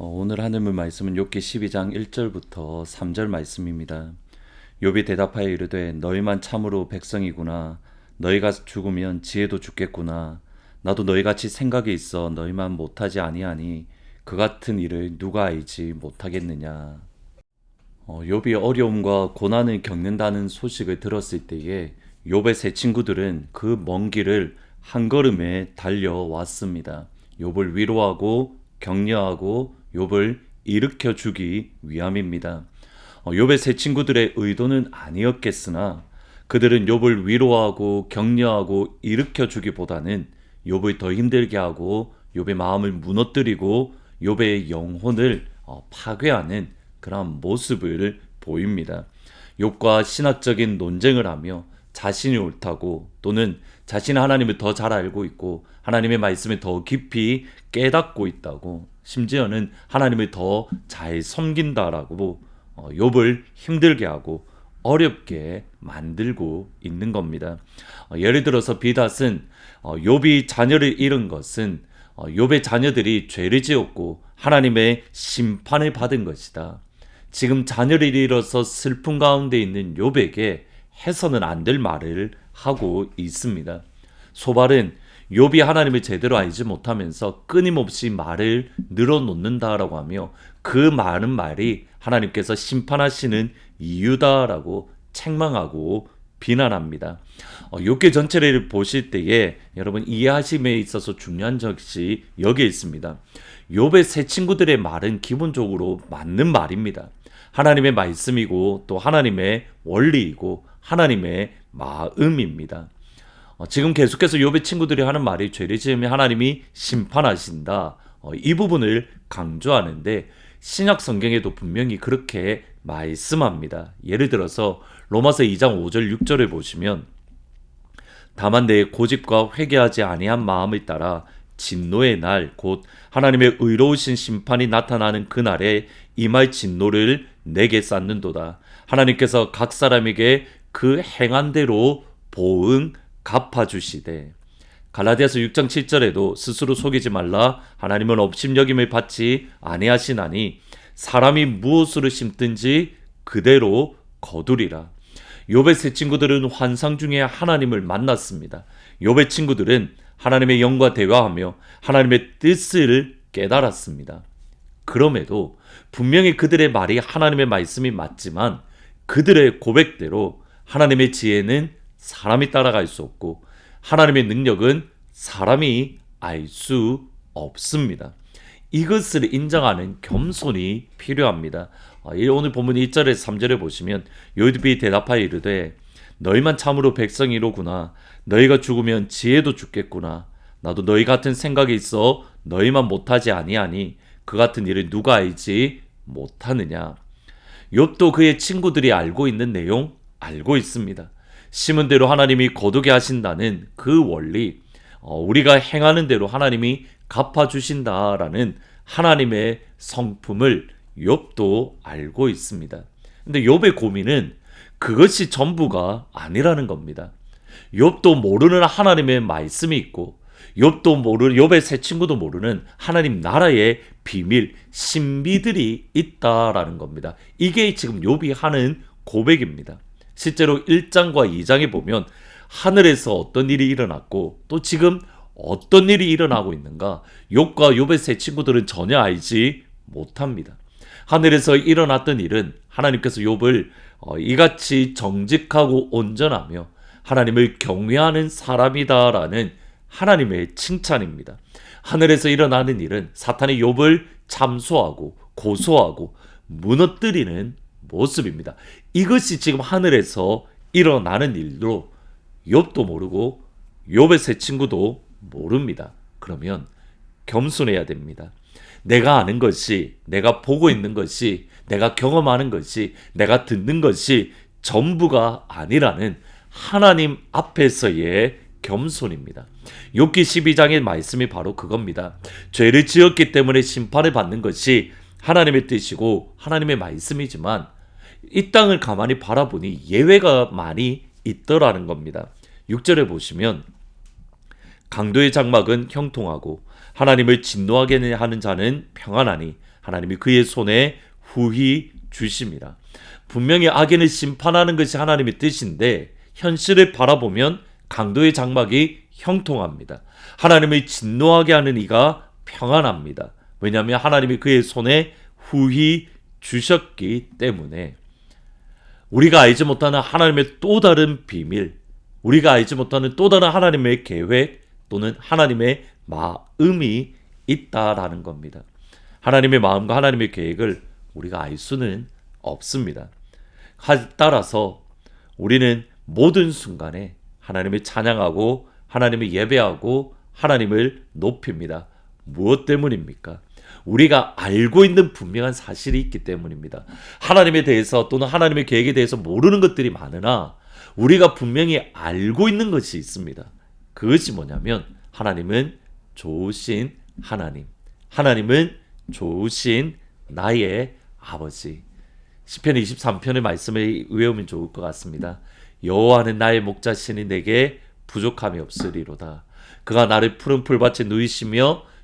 어, 오늘 하늘문 말씀은 욥기 12장 1절부터 3절 말씀입니다. 욥이 대답하여 이르되 너희만 참으로 백성이구나 너희가 죽으면 지혜도 죽겠구나 나도 너희같이 생각이 있어 너희만 못하지 아니하니 그 같은 일을 누가 알지 못하겠느냐 어, 욥이 어려움과 고난을 겪는다는 소식을 들었을 때에 욥의 세 친구들은 그 먼 길을 한 걸음에 달려왔습니다. 욥을 위로하고 격려하고 욥을 일으켜 주기 위함입니다. 어, 욥의 세 친구들의 의도는 아니었겠으나 그들은 욥을 위로하고 격려하고 일으켜 주기보다는 욥을 더 힘들게 하고 욥의 마음을 무너뜨리고 욥의 영혼을 어, 파괴하는 그런 모습을 보입니다. 욥과 신학적인 논쟁을 하며 자신이 옳다고 또는 자신은 하나님을 더 잘 알고 있고 하나님의 말씀을 더 깊이 깨닫고 있다고 심지어는 하나님을 더 잘 섬긴다라고 어, 욥을 힘들게 하고 어렵게 만들고 있는 겁니다. 어, 예를 들어서 비닷은 어, 욥이 자녀를 잃은 것은 욥의 자녀들이 죄를 지었고 하나님의 심판을 받은 것이다. 지금 자녀를 잃어서 슬픔 가운데 있는 욥에게 해서는 안 될 말을 하고 있습니다. 소발은 욥이 하나님을 제대로 알지 못하면서 끊임없이 말을 늘어놓는다라고 하며 그 많은 말이 하나님께서 심판하시는 이유다라고 책망하고 비난합니다. 어, 욥기 전체를 보실 때에 여러분 이해하심에 있어서 중요한 것이 여기에 있습니다. 욥의 세 친구들의 말은 기본적으로 맞는 말입니다. 하나님의 말씀이고 또 하나님의 원리이고 하나님의 마음입니다. 어, 지금 계속해서 욥의 친구들이 하는 말이 죄를 지으면 하나님이 심판하신다. 어, 이 부분을 강조하는데 신약 성경에도 분명히 그렇게 말씀합니다. 예를 들어서 로마서 2장 5절 6절을 보시면 다만 내 고집과 회개하지 아니한 마음을 따라 진노의 날 곧 하나님의 의로우신 심판이 나타나는 그 날에 임할 진노를 내게 쌓는도다. 하나님께서 각 사람에게 그 행한 대로 보응 갚아주시되 갈라디아서 6장 7절에도 스스로 속이지 말라 하나님은 업심여김을 받지 아니하시나니 사람이 무엇으로 심든지 그대로 거두리라. 욥의 세 친구들은 환상 중에 하나님을 만났습니다. 욥의 친구들은 하나님의 영과 대화하며 하나님의 뜻을 깨달았습니다. 그럼에도 분명히 그들의 말이 하나님의 말씀이 맞지만 그들의 고백대로 하나님의 지혜는 사람이 따라갈 수 없고 하나님의 능력은 사람이 알 수 없습니다. 이것을 인정하는 겸손이 필요합니다. 아, 오늘 본문 1절에서 3절에 보시면 요드비 대답하여 이르되 너희만 참으로 백성이로구나 너희가 죽으면 지혜도 죽겠구나 나도 너희 같은 생각이 있어 너희만 못하지 아니하니 그 같은 일을 누가 알지 못하느냐 욥도 그의 친구들이 알고 있는 내용 알고 있습니다. 심은 대로 하나님이 거두게 하신다는 그 원리, 어, 우리가 행하는 대로 하나님이 갚아주신다라는 하나님의 성품을 욥도 알고 있습니다. 근데 욥의 고민은 그것이 전부가 아니라는 겁니다. 욥도 모르는 하나님의 말씀이 있고 욥도 모르는 욥의 새 친구도 모르는 하나님 나라의 비밀 신비들이 있다라는 겁니다. 이게 지금 욥이 하는 고백입니다. 실제로 1장과 2장에 보면 하늘에서 어떤 일이 일어났고 또 지금 어떤 일이 일어나고 있는가 욥과 세 친구들은 전혀 알지 못합니다. 하늘에서 일어났던 일은 하나님께서 욥을 어, 이같이 정직하고 온전하며 하나님을 경외하는 사람이다라는 하나님의 칭찬입니다. 하늘에서 일어나는 일은 사탄이 욥을 참소하고 고소하고 무너뜨리는 모습입니다. 이것이 지금 하늘에서 일어나는 일로 욥도 모르고 욥의 세 친구도 모릅니다. 그러면 겸손해야 됩니다. 내가 아는 것이, 내가 보고 있는 것이, 내가 경험하는 것이, 내가 듣는 것이 전부가 아니라는 하나님 앞에서의 겸손입니다. 욥기 12장의 말씀이 바로 그겁니다. 죄를 지었기 때문에 심판을 받는 것이 하나님의 뜻이고 하나님의 말씀이지만 이 땅을 가만히 바라보니 예외가 많이 있더라는 겁니다. 6절에 보시면 강도의 장막은 형통하고 하나님을 진노하게 하는 자는 평안하니 하나님이 그의 손에 후히 주십니다. 분명히 악인을 심판하는 것이 하나님의 뜻인데 현실을 바라보면 강도의 장막이 형통합니다. 하나님을 진노하게 하는 이가 평안합니다. 왜냐하면 하나님이 그의 손에 후히 주셨기 때문에 우리가 알지 못하는 하나님의 또 다른 비밀, 우리가 알지 못하는 또 다른 하나님의 계획 또는 하나님의 마음이 있다라는 겁니다. 하나님의 마음과 하나님의 계획을 우리가 알 수는 없습니다. 따라서 우리는 모든 순간에 하나님을 찬양하고 하나님을 예배하고 하나님을 높입니다. 무엇 때문입니까? 우리가 알고 있는 분명한 사실이 있기 때문입니다. 하나님에 대해서 또는 하나님의 계획에 대해서 모르는 것들이 많으나 우리가 분명히 알고 있는 것이 있습니다. 그것이 뭐냐면 하나님은 좋으신 하나님. 하나님은 좋으신 나의 아버지. 시편 23편의 말씀을 외우면 좋을 것 같습니다. 여호와는 나의 목자시니 내게 부족함이 없으리로다. 그가 나를 푸른 풀밭에 누이시며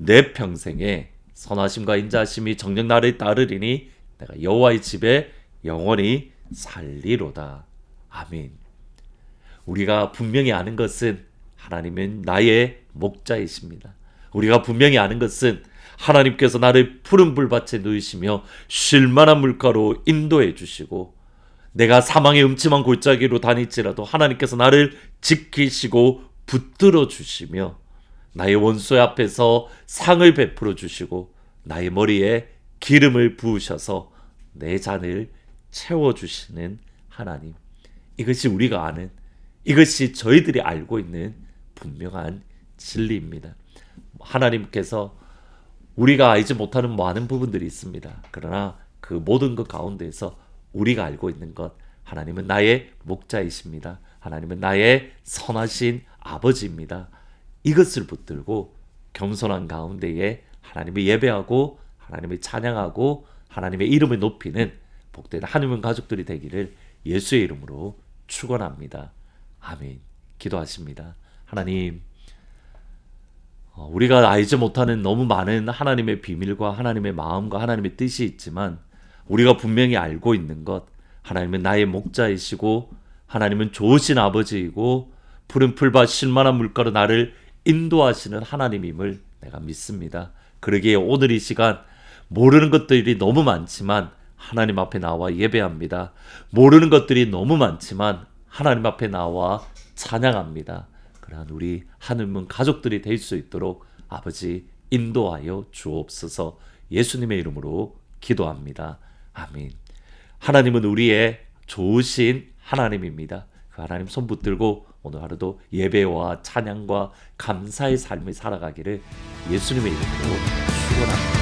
내 평생에 선하심과 인자심이 정녕 나를 따르리니 내가 여호와의 집에 영원히 살리로다. 아멘. 우리가 분명히 아는 것은 하나님은 나의 목자이십니다. 우리가 분명히 아는 것은 하나님께서 나를 푸른 불밭에 누이시며 쉴만한 물가로 인도해 주시고 내가 사망의 음침한 골짜기로 다닐지라도 하나님께서 나를 지키시고 붙들어 주시며 나의 원수 앞에서 상을 베풀어 주시고 나의 머리에 기름을 부으셔서 내 잔을 채워 주시는 하나님. 이것이 우리가 아는 이것이 저희들이 알고 있는 분명한 진리입니다. 하나님께서 우리가 알지 못하는 많은 부분들이 있습니다. 그러나 그 모든 것 가운데에서 우리가 알고 있는 것 하나님은 나의 목자이십니다. 하나님은 나의 선하신 아버지입니다. 이것을 붙들고 겸손한 가운데에 하나님을 예배하고 하나님을 찬양하고 하나님의 이름을 높이는 복된 하나님 가족들이 되기를 예수의 이름으로 축원합니다. 아멘. 기도하십니다. 하나님 어, 우리가 알지 못하는 너무 많은 하나님의 비밀과 하나님의 마음과 하나님의 뜻이 있지만 우리가 분명히 알고 있는 것 하나님은 나의 목자이시고 하나님은 좋으신 아버지이고 푸른 풀밭 실만한 물가로 나를 인도하시는 하나님임을 내가 믿습니다. 그러기에 오늘 이 시간 모르는 것들이 너무 많지만 하나님 앞에 나와 예배합니다. 모르는 것들이 너무 많지만 하나님 앞에 나와 찬양합니다. 그러한 우리 하늘문 가족들이 될 수 있도록 아버지 인도하여 주옵소서 예수님의 이름으로 기도합니다. 아멘. 하나님은 우리의 좋으신 하나님입니다. 그 하나님 손 붙들고 오늘 하루도 예배와 찬양과 감사의 삶을 살아가기를 예수님의 이름으로 축원합니다.